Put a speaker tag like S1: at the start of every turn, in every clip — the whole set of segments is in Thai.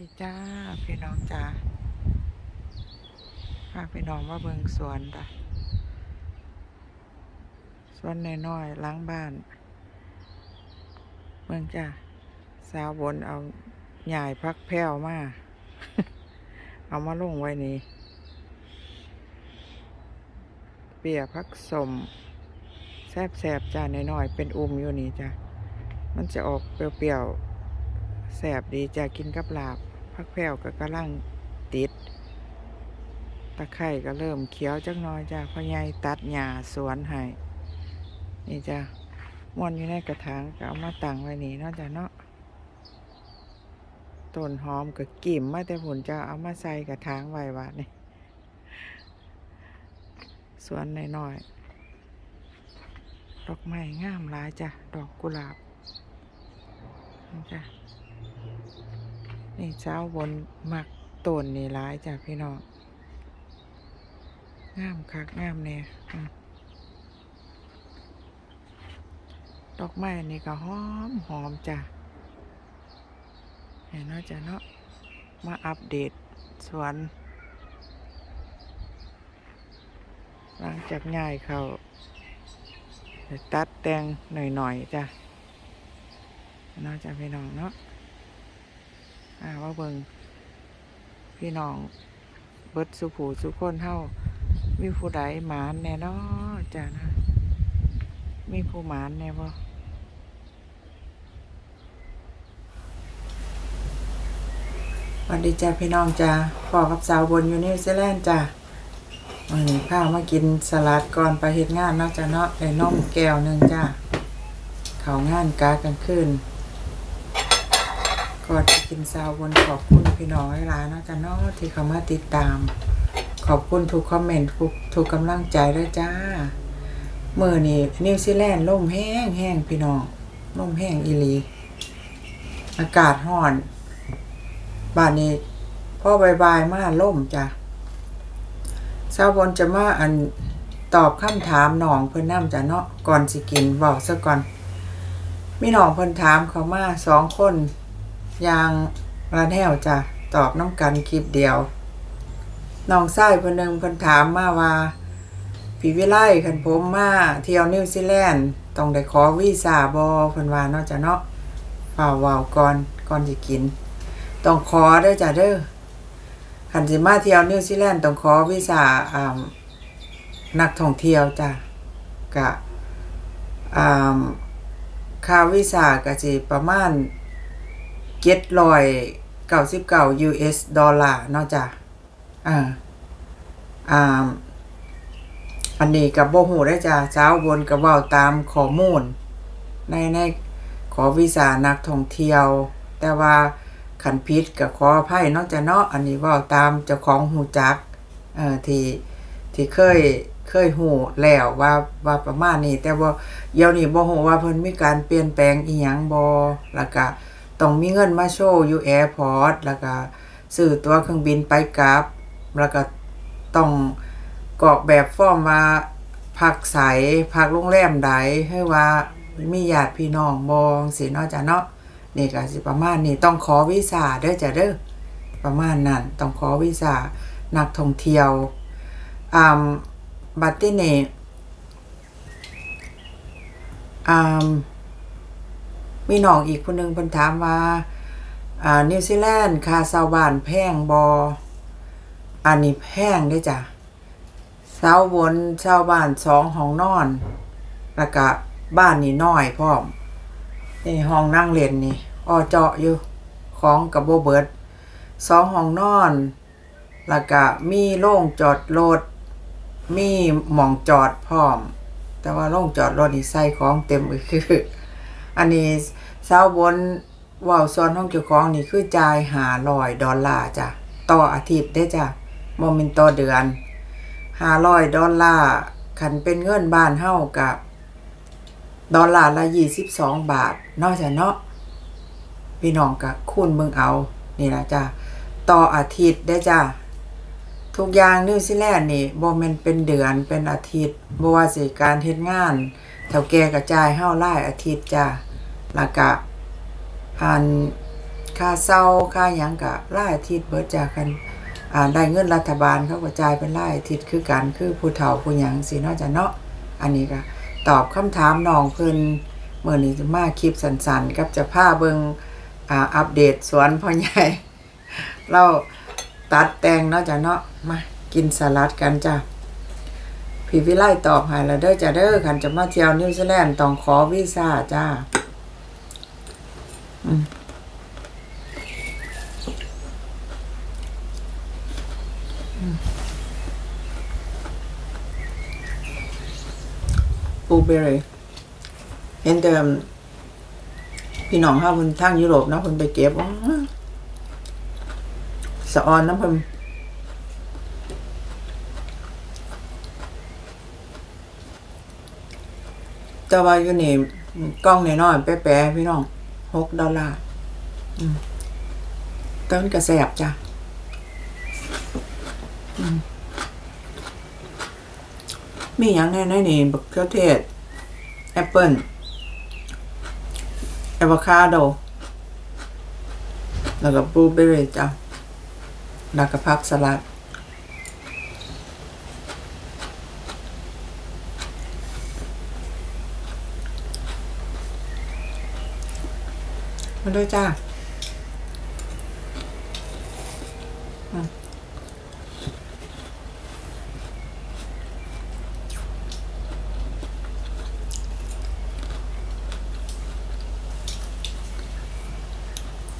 S1: ดีจ้าพี่น้องจ้าพาพี่น้องมาเบิงสวนจ้ะสวนน้อยๆล้างบ้านเบิงจ้าสาวบนเอาใหย่พักแพ้วมา เอามาลงไว้นี่เปียพักสมแซบๆจ้าน้อยๆเป็นอุ้มอยู่นี่จ้ะมันจะออกเปรี้ยวๆแสบดีจะกินกับลาบ พักแผ่วก็กำลังติด ตะไคร่ก็เริ่มเขียวจักหน้อยจ้ะพ่อใหญ่ตัดหญ้าสวนให้นี่จ้ะมอนอยู่ในกระถางก็เอามาตั้งไว้นี่เนาะจ้ะเนาะต้นหอมก็กิ่มมาแต่ผลจะเอามาใส่กระถางไว้วะนี่สวนน้อยๆดอกไม้งามหลายจ้ะ ดอกกุหลาบนี่จ้ะ นี่เช้าบนมักต้นนี่ร้ายจ้ะพี่น้องงามคักงามเนี่ยดอกไม้นี่ก็หอมหอมจ้ะเห็นเนาะจ้ะเนาะมาอัปเดตสวน หลังจากง่ายเขาตัดแต่งหน่อยๆจ้ะเนาะจ้ะพี่น้องเนาะ อ่าว่าเบิงพี่น้อง เบิดสุผูสุคนเฮามีผู้ใดหมานแน่นอจ้ะนะมีผู้หมานแน่บ่สวัสดีจ้าพี่น้องจ้าพ่อกับสาวบนอยู่นิวซีแลนด์จ้าวันนี้ข้าวมากินสลัดก่อนไปเฮ็ดงานเนาะจ้าเนาะได้นมแก้วหนึ่งจ้าเขางานกากันขึ้น ก่อนจะกินซาวบนขอบคุณพี่น้องหลายๆเนาะจ้ะเนาะที่เข้ามาติดตาม ขอบคุณทุกคอมเมนต์ทุกทุกกำลังใจด้วยจ้าเมื่อนี่นิวซีแลนด์ล่มแห้งแห้งพี่น้องล่มแห้งอีลี อากาศร้อนบ้านนี้พ่อบายๆมาล่มจ้ะซาวบนจะมาอันตอบคำถามหนองเพิ่นน้ำจ้ะเนาะก่อนสิกินบอกซะก่อนมีหนองเพิ่นถามเขามาสองคน ยางระแนวจ้ะตอบน้ำกันคลิปเดียวน้องชายคนหนึ่งเพิ่นถามมาว่าพี่วิไลคันผมมาเที่ยวนิวซีแลนด์ต้องได้ขอวีซ่าบ่เพิ่นว่าเนาะจ้ะเนาะฝ่าวาวก่อนก่อนสิกิน ต้องขอเด้อจ้ะเด้อคันสิมาเที่ยวนิวซีแลนด์ต้องขอวีซ่าอ่านักท่องเที่ยวจ้ะกะอ่าค่าวีซ่าก็สิประมาณ เจ็ดร้อยเก้าสิบเก้า US ดอลลาร์เนาะจ้ะอ่าอ่าอันนี้กับโบหูได้จ้ะเช้าบนกับว่าตามข้อมูล ในในขอวีซ่านักท่องเที่ยว แต่ว่าขันพิษกับขออภัยนาะจ้ะเนาะอันนี้ว่าตามเจ้าของหูจักเอ่อที่ที่เคยเคยหูแล้วว่าว่าประมาณนี้ แต่ว่าเดี๋ยวนี้บ่ฮู้ว่าเพิ่นมีการเปลี่ยนแปลงอีหยังบ่แล้วก็ ต้องมีเงินมาโชว์อยู่แอร์พอร์ตแล้วก็ซื้อตัวเครื่องบินไปกลับ แล้วก็ต้องกรอกแบบฟอร์มว่าพักใสพักโรงแรมใดให้ว่ามีญาติพี่น้องบองสิเนาะจ้ะเนาะนี่ก็สิประมาณนี้ต้องขอวีซ่าเด้อจ้ะเด้อประมาณนั้นต้องขอวีซ่านักท่องเที่ยวอ่าบัตรที่นี่อ่า มีน้องอีกคนหนึ่งเพิ่นถามว่าอ่านิวซีแลนด์ค่าช่าบ้านแพงบ่อันนี้แพงเด้จ้ะเชาบนเช่าบ้านสองห้องนอนแล้วก็บ้านนี่น้อยพร้อมนี่ห้องนั่งเล่นนี่อ้อเจาะอยู่ของกับโบเบิร์ดสองห้องนอน แล้วก็มีโล่งจอดรถมีหม่องจอดพร้อม แต่ว่าโล่งจอดรถนี่ใส่ของเต็มเลยคือ อันนี้ เช้าบนว่าวซอนห้องเจ้าของนี่คือจ่ายหาลอยดอลลาร์จ้ะต่ออาทิตย์ได้จ้ะโมเมนต่อเดือนหาลอยดอลลาร์ขันเป็นเงินบ้านเฮากับดอลลาร์ละยี่สิบสองบาทนอกจากเนาะพี่น้องกับคูณเมืองเอานี่ละจ้ะต่ออาทิตย์ได้จ้ะทุกอย่างนิวซีแลนด์นี่บ่แม่นเป็นเดือนเป็นอาทิตย์บ่ว่าสิการเฮ็ดงานเท่าแก่กระจายเฮาไล่อาทิตย์จ้า แล้วก็อันค่าเศร้าค่าหยังกะรายอาทิตย์เบิดจากกันอ่าได้เงินรัฐบาลเขาก็จ่ายเป็นรายอาทิตย์คือกันคือผู้เฒ่าผู้หยังสิเนาะจ้ะเนาะอันนี้ก็ตอบคำถามน้องเพิ่นเมื่อนี้จะมาคลิปสั้นๆกับจะพาเบิงอ่าอัปเดตสวนพ่อใหญ่ เราตัดแต่งเนาะจ้ะเนาะมากินสลัดกันจ้ะพี่วิไลตอบให้แล้วเด้อจ้ะเด้อคันจะมาเที่ยวนิวซีแลนด์ต้องขอวีซ่าจ้า อืมบลูเบอร์รี่เห็นแต่พี่น้องเขาเพิ่นทางยุโรปนะเพิ่นไปเก็บสะออนนะเพิ่นแต่ว่าอยู่นี่กล้องน้อยๆแป๊ะๆพี่น้อง หกดอลลาร์อืมแต่มันก็แสบจ้ะมีอย่างแน่ในนี่บักเขือเทศ แอปเปิลอะโวคาโด แล้วก็บลูเบอร์รี่จ้ะแล้วก็ผักสลัด มาด้วยจ้า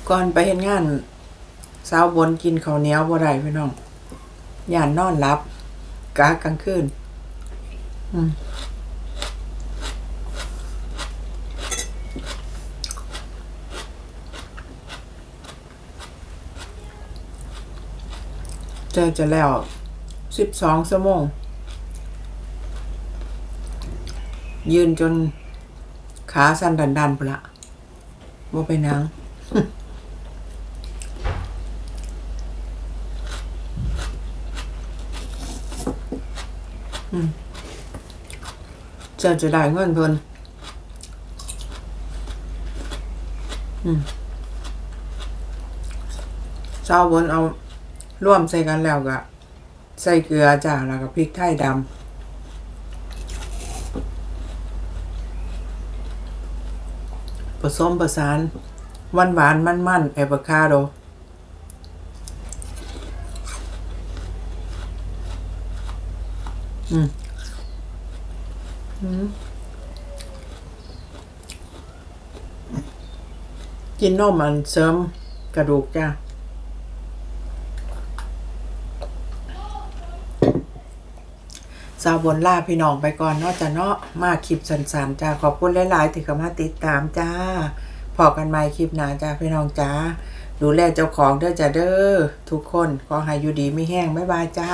S1: ก่อนไปเห็นงาน สาวบนกินข้าวเหนียวบ่ได้พี่น้องย่านนอนหลับกะกลางคืน อืม เจอจะแล้วสิบสองชั่วโมง ยืนจนขาสั่นดันดันๆพุ่นละว่าไปนังจะจะได้เงินเพิ่นเช้าบนเอา ร่วมใส่กันแล้วก็ใส่เกลือจ้าแล้วก็พริกไทยดำผสมประสานหวานหวานมันมันแอโวคาโดอืม กินนมมันเสริมกระดูกจ้า สาวบนล่าพี่น้องไปก่อนเนาะจ้ะเนาะมาคลิปสันสานจ้าขอบคุณหลาย ๆ ที่เข้ามาติดตามจ้าพอกันใหม่คลิปหน้าจ้าพี่น้องจ้าดูแลเจ้าของเด้อจ้าเด้อทุกคนขอให้อยู่ดีไม่แห้งบ๊ายบายจ้า